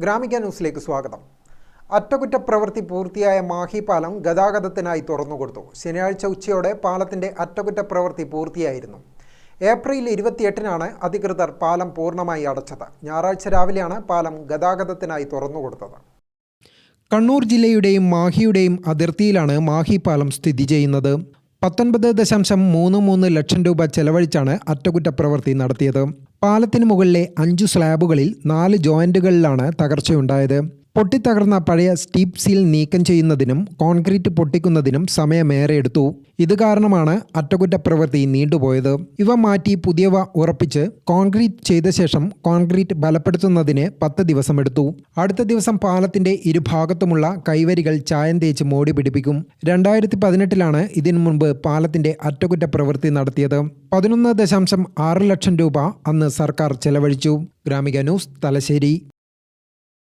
ഗ്രാമിക ന്യൂസിലേക്ക് സ്വാഗതം. അറ്റകുറ്റപ്രവൃത്തി പൂർത്തിയായ മാഹി പാലം ഗതാഗതത്തിനായി തുറന്നുകൊടുത്തു ശനിയാഴ്ച ഉച്ചയോടെ പാലത്തിന്റെ അറ്റകുറ്റപ്രവൃത്തി പൂർത്തിയായിരുന്നു. ഏപ്രിൽ ഇരുപത്തിയെട്ടിനാണ് അധികൃതർ പാലം പൂർണമായി അടച്ചത്. ഞായറാഴ്ച രാവിലെയാണ് പാലം ഗതാഗതത്തിനായി തുറന്നുകൊടുത്തത് കണ്ണൂർ ജില്ലയുടെയും മാഹിയുടെയും അതിർത്തിയിലാണ് മാഹി പാലം സ്ഥിതി ചെയ്യുന്നത്. പത്തൊൻപത് ദശാംശം മൂന്ന് മൂന്ന് ലക്ഷം രൂപ ചെലവഴിച്ചാണ് അറ്റകുറ്റപ്രവൃത്തി നടത്തിയത്. പാലത്തിന് മുകളിലെ അഞ്ചു സ്ലാബുകളിൽ നാല് ജോയിന്റുകളിലാണ് തകർച്ചയുണ്ടായത്. പൊട്ടിത്തകർന്ന പഴയ സ്റ്റീപ്പ് സീൽ നീക്കം ചെയ്യുന്നതിനും കോൺക്രീറ്റ് പൊട്ടിക്കുന്നതിനും സമയമേറെ എടുത്തു ഇത് കാരണമാണ് അറ്റകുറ്റപ്രവൃത്തി നീണ്ടുപോയത്. ഇവ മാറ്റി പുതിയവ ഉറപ്പിച്ച് കോൺക്രീറ്റ് ചെയ്ത ശേഷം കോൺക്രീറ്റ് ബലപ്പെടുത്തുന്നതിന് പത്ത് ദിവസമെടുത്തു അടുത്ത ദിവസം പാലത്തിന്റെ ഇരുഭാഗത്തുമുള്ള കൈവരികൾ ചായം തേച്ച് മോടി പിടിപ്പിക്കും. രണ്ടായിരത്തി പതിനെട്ടിലാണ് ഇതിനു മുൻപ് പാലത്തിന്റെ അറ്റകുറ്റപ്രവൃത്തി നടത്തിയത്. പതിനൊന്ന് ദശാംശം ആറ് ലക്ഷം രൂപ അന്ന് സർക്കാർ ചെലവഴിച്ചു. ഗ്രാമിക ന്യൂസ് തലശ്ശേരി.